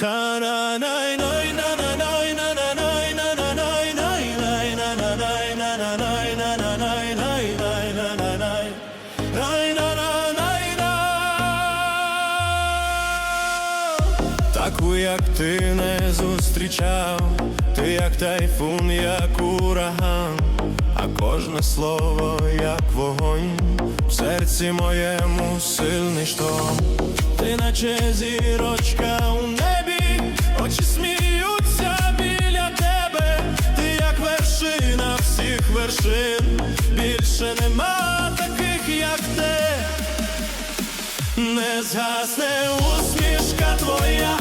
Таку, як ти не зустрічав, ти як тайфун, як ураган, а кожне слово, як вогонь, в серці моєму сильний шторм. Ти наче зірочка вершин, більше нема таких, як ти. Не згасне усмішка твоя,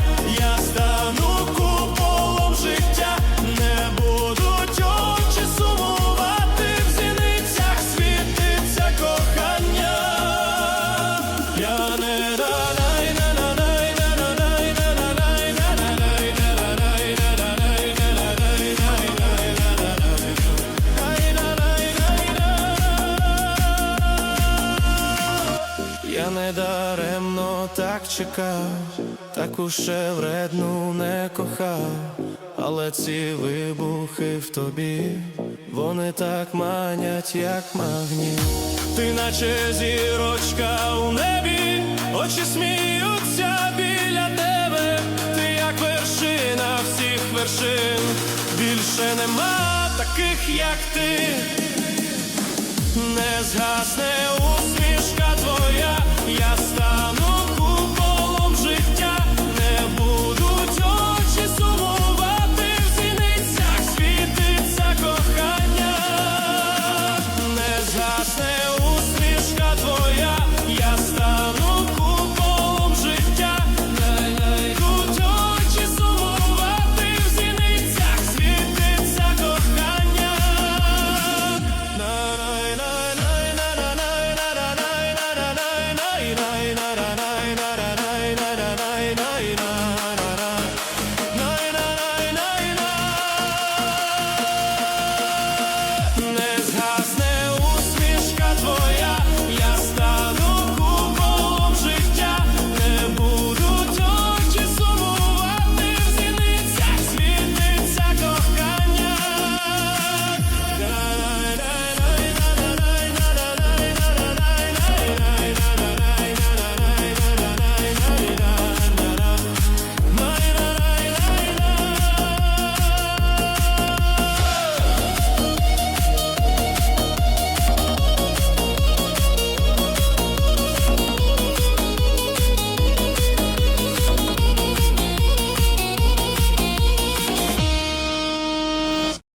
Я не даремно так чекав, таку ще вредну не кохав, але ці вибухи в тобі, вони так манять, як магніт. Ти наче зірочка у небі, очі сміються біля тебе, ти як вершина всіх вершин, більше нема таких, як ти, не згасне